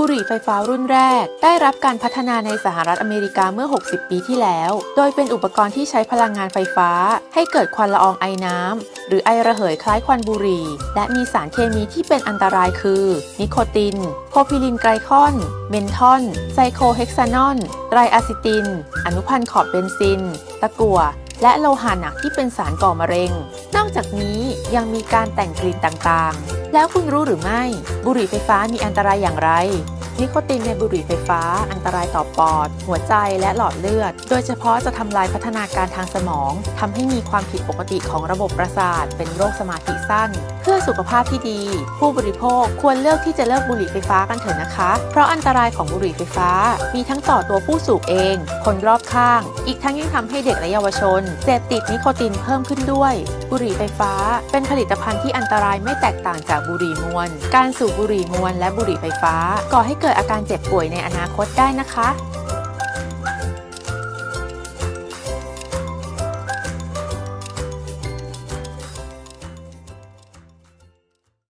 บุหรี่ไฟฟ้ารุ่นแรก ได้รับการพัฒนาในสหรัฐอเมริกาเมื่อ 60 ปีที่แล้ว โดยเป็นอุปกรณ์ที่ใช้พลังงานไฟฟ้า ให้เกิดควันละอองไอน้ำ หรือไอระเหยคล้ายควันบุหรี่ และมีสารเคมีที่เป็นอันตรายคือ นิโคตินโพพิลินไกลคอน เมนทอน ไซโคเฮกซานอน ไตรอะซิติน อนุพันธ์ขอบเบนซิน ตะกั่วและโลหะหนักที่เป็นสารก่อมะเร็ง นอกจากนี้ยังมีการแต่งกลิ่นต่างๆ แล้วคุณรู้หรือไม่ บุหรี่ไฟฟ้ามีอันตรายอย่างไร นิโคตินในบุหรี่ไฟฟ้า อันตรายต่อปอด หัวใจและหลอดเลือด โดยเฉพาะจะทำลายพัฒนาการทางสมองทำให้มีความผิดปกติของระบบประสาท เป็นโรคสมาธิสั้น เพื่อสุขภาพที่ดี ผู้บริโภคควรเลือกที่จะเลิกบุหรี่ไฟฟ้ากันเถอะนะคะ เพราะอันตรายของบุหรี่ไฟฟ้า มีทั้งต่อตัวผู้สูบเอง คนรอบข้าง อีกทั้งยังทำให้เด็กและเยาวชนเสพติดนิโคตินเพิ่มขึ้นด้วย บุหรี่ไฟฟ้า เป็นผลิตภัณฑ์ที่อันตรายไม่แตกต่างจากบุหรี่มวลการสูบบุหรี่มวลและบุหรี่ไฟฟ้าก่อให้เกิดกิดอาการเจ็บป่วยในอนาคตได้นะคะ